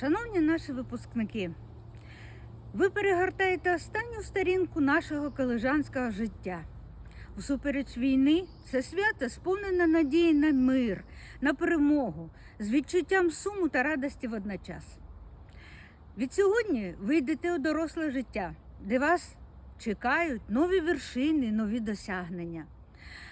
Шановні наші випускники, ви перегортаєте останню сторінку нашого колежанського життя. Всупереч війни це свято сповнене надії на мир, на перемогу, з відчуттям суму та радості водночас. Від сьогодні ви йдете у доросле життя, де вас чекають нові вершини, нові досягнення.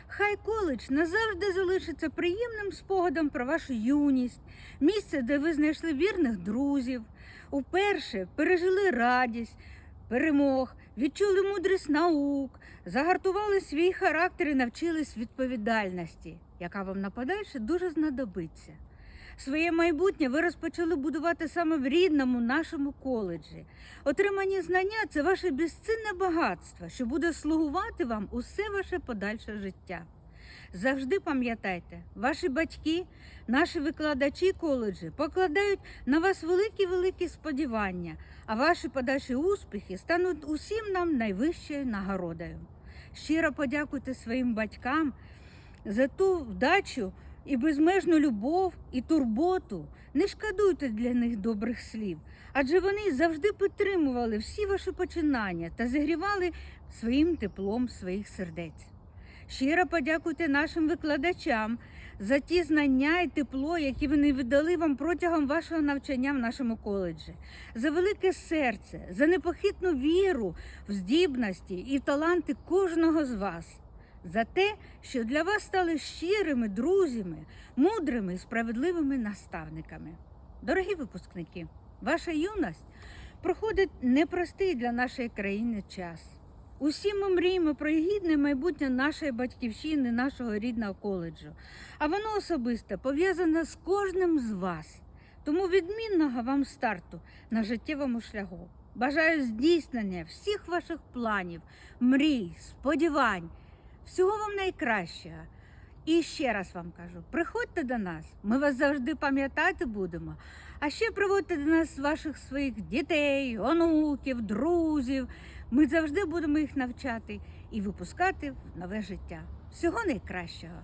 Хай коледж назавжди залишиться приємним спогадом про вашу юність, місце, де ви знайшли вірних друзів, уперше пережили радість, перемог, відчули мудрість наук, загартували свій характер і навчились відповідальності, яка вам на подальше дуже знадобиться. Своє майбутнє ви розпочали будувати саме в рідному нашому коледжі. Отримані знання це ваше безцінне багатство, що буде слугувати вам усе ваше подальше життя. Завжди пам'ятайте, ваші батьки, наші викладачі коледжі покладають на вас великі-великі сподівання, а ваші подальші успіхи стануть усім нам найвищою нагородою. Щиро подякуйте своїм батькам за ту вдачу і безмежну любов і турботу. Не шкодуйте для них добрих слів, адже вони завжди підтримували всі ваші починання та зігрівали своїм теплом своїх сердець. Щиро подякуйте нашим викладачам за ті знання і тепло, які вони віддали вам протягом вашого навчання в нашому коледжі, за велике серце, за непохитну віру в здібності і таланти кожного з вас, за те, що для вас стали щирими друзями, мудрими і справедливими наставниками. Дорогі випускники, ваша юність проходить непростий для нашої країни час. Усі ми мріємо про гідне майбутнє нашої батьківщини, нашого рідного коледжу. А воно особисто пов'язане з кожним з вас. Тому відмінного вам старту на життєвому шляху. Бажаю здійснення всіх ваших планів, мрій, сподівань. Всього вам найкращого. І ще раз вам кажу: приходьте до нас, ми вас завжди пам'ятати будемо. А ще приводьте до нас ваших своїх дітей, онуків, друзів. Ми завжди будемо їх навчати і випускати в нове життя. Всього найкращого.